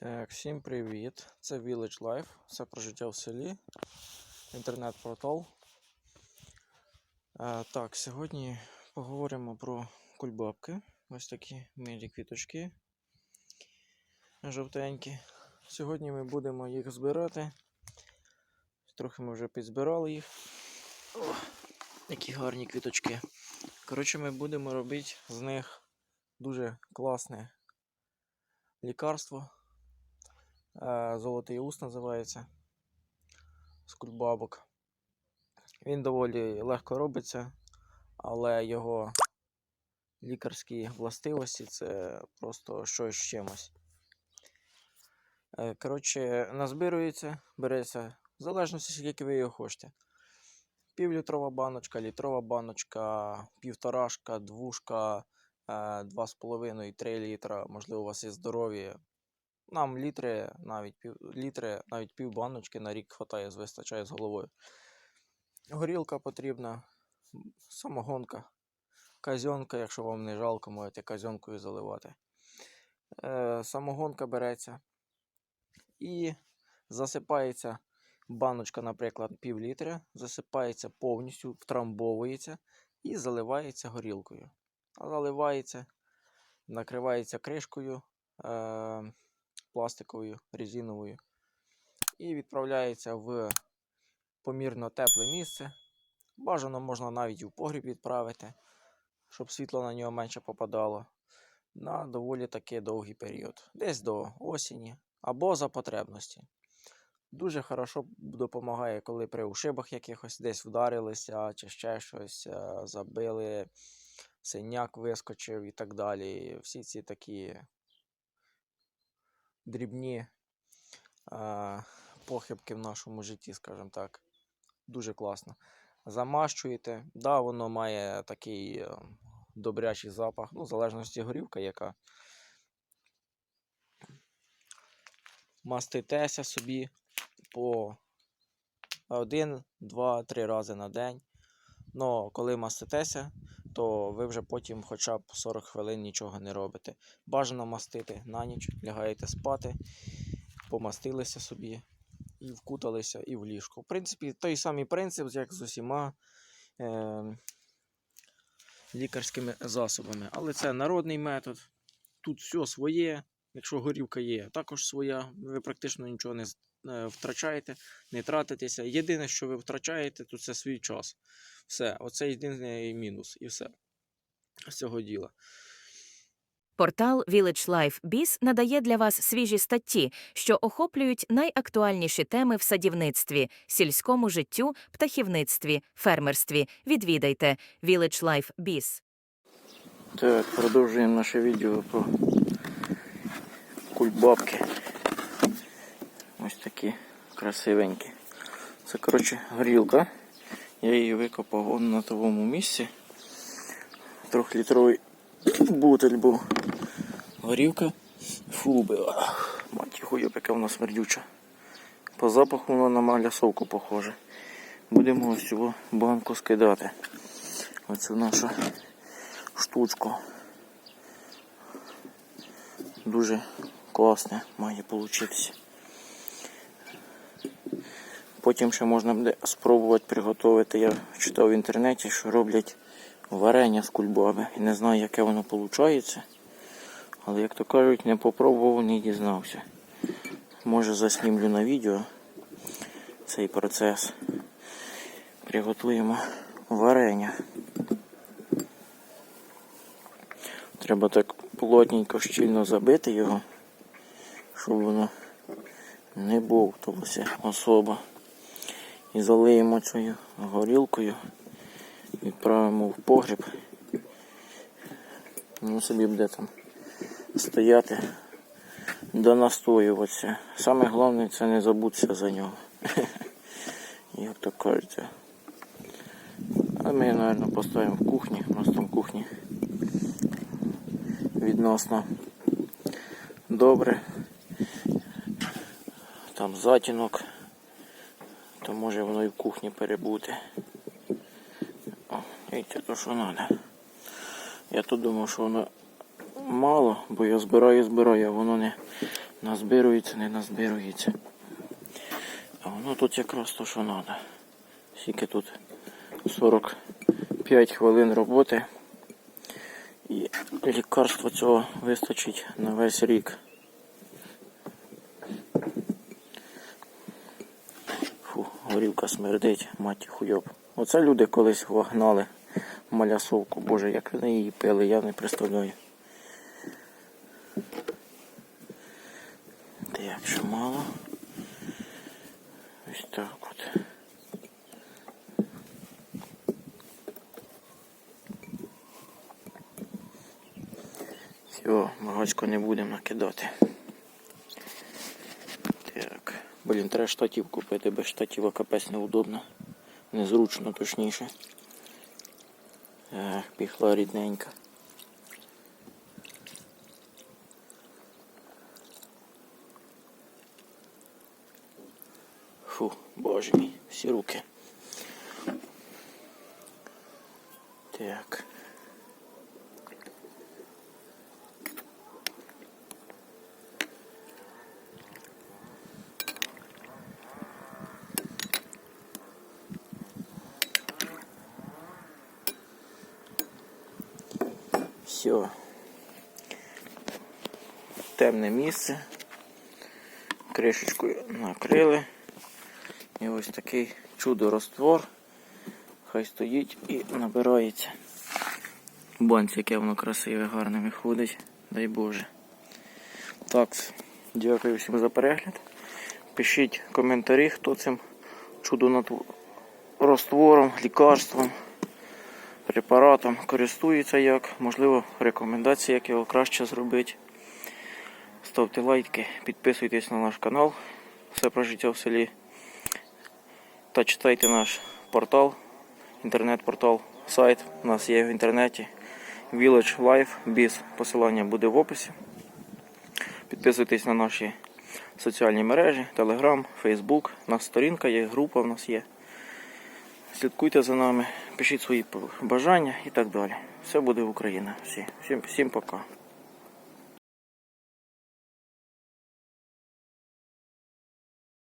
Так, всім привіт! Це Village Life, все про життя в селі, інтернет-портал. Так, сьогодні поговоримо про кульбабки. Ось такі милі квіточки жовтенькі. Сьогодні ми будемо їх збирати. Трохи ми вже підзбирали їх. О, які гарні квіточки. Коротше, ми будемо робити з них дуже класне лікарство. Е, Золотий ус називається з кульбабок. Він доволі легко робиться, але його лікарські властивості це просто щось з чимось. Е, Коротше, назбирується, береться в залежності, скільки ви його хочете. Півлітрова баночка, літрова баночка, півторашка, двушка, е, 2,5-3 літра, можливо, у вас є здорові. Нам літри, навіть пів, літри, навіть пів баночки на рік хватає, вистачає з головою. Горілка потрібна, самогонка, казьонка, якщо вам не жалко, можете казьонкою заливати. Е, самогонка береться і засипається баночка, наприклад, пів літра, засипається повністю, втрамбовується і заливається горілкою. Заливається, накривається кришкою. Е, пластиковою, резиновою. І відправляється в помірно тепле місце. Бажано можна навіть і в погріб відправити, щоб світло на нього менше попадало. На доволі таки довгий період. Десь до осені або за потребності. Дуже хорошо допомагає, коли при ушибах якихось десь вдарилися, чи ще щось, е, забили, синяк вискочив і так далі. Всі ці такі дрібні а, похибки в нашому житті, скажімо так. Дуже класно. Замащуєте. Да, воно має такий е, добрячий запах, ну, в залежності горівка яка. Маститеся собі по один, два, три рази на день. Но коли маститеся, то ви вже потім хоча б 40 хвилин нічого не робите. Бажано мастити на ніч, лягаєте спати, помастилися собі і вкуталися, і в ліжко. В принципі, той самий принцип, як з усіма е- лікарськими засобами. Але це народний метод. Тут все своє. Якщо горівка є, також своя. Ви практично нічого не втрачаєте, не тратитеся. Єдине, що ви втрачаєте, то це свій час. Все, оце єдиний мінус, і все з цього діла. Портал Village Life Biz надає для вас свіжі статті, що охоплюють найактуальніші теми в садівництві, сільському життю, птахівництві, фермерстві. Відвідайте Village Life Biz. Так, продовжуємо наше відео про кульбабки. Ось такі красивенькі. Це, коротше, горілка. Я її викопав он на тому місці. Трьохлітровий бутель був. Горівка. Фу, била. Мать хуйоп, яка вона смердюча. По запаху вона на малясовку похоже. Будемо ось цю банку скидати. Оцю нашу штучку. Дуже класне має получитися. Потім ще можна буде спробувати приготувати. Я читав в інтернеті, що роблять варення з кульбаби. І не знаю, яке воно виходить. Але, як то кажуть, не попробував, не дізнався. Може заснімлю на відео цей процес. Приготуємо варення. Треба так плотненько, щільно забити його, щоб воно не бовталося особо. І залиємо цією горілкою, відправимо в погріб. Воно собі буде там стояти, донастоюватися. Саме головне це не забутися за нього. Як то кажеться. А ми, мабуть, поставимо в кухні. У нас там кухні відносно добре. Там затінок, то може воно і в кухні перебути. О, Видите, то що треба. Я тут думав, що воно мало, бо я збираю, збираю, а воно не, назбирується, не назбирується. А воно тут якраз то, що треба. Скільки тут 45 хвилин роботи. І лікарства цього вистачить на весь рік. Фу, горілка смердить, мать хуйоб. Оце люди колись вогнали малясовку. Боже, як вони її пили, я не представляю. Так, що мало. Ось так от. Все, багачко не будемо накидати. Блін, треба штатів купити, без штатива капець неудобно. Незручно, точніше. Ех, піхла рідненька. Фу, боже мій, всі руки. Так. Все. Темне місце. Кришечкою накрили. І ось такий чудо-роствор. Хай стоїть і набирається. Банці, яке воно красиве, гарне виходить. Дай Боже. Так, дякую всім за перегляд. Пишіть коментарі, хто цим чудо-роствором, лікарством, препаратом користується як. Можливо, рекомендації, як його краще зробити. Ставте лайки, підписуйтесь на наш канал. Все про життя в селі. Та читайте наш портал, інтернет-портал, сайт. У нас є в інтернеті. Village Life Biz. Посилання буде в описі. Підписуйтесь на наші соціальні мережі, Telegram, Facebook. У нас сторінка є, група в нас є. Слідкуйте за нами, пишіть свої бажання і так далі. Все буде в Україні. Всі. Всім, всім пока.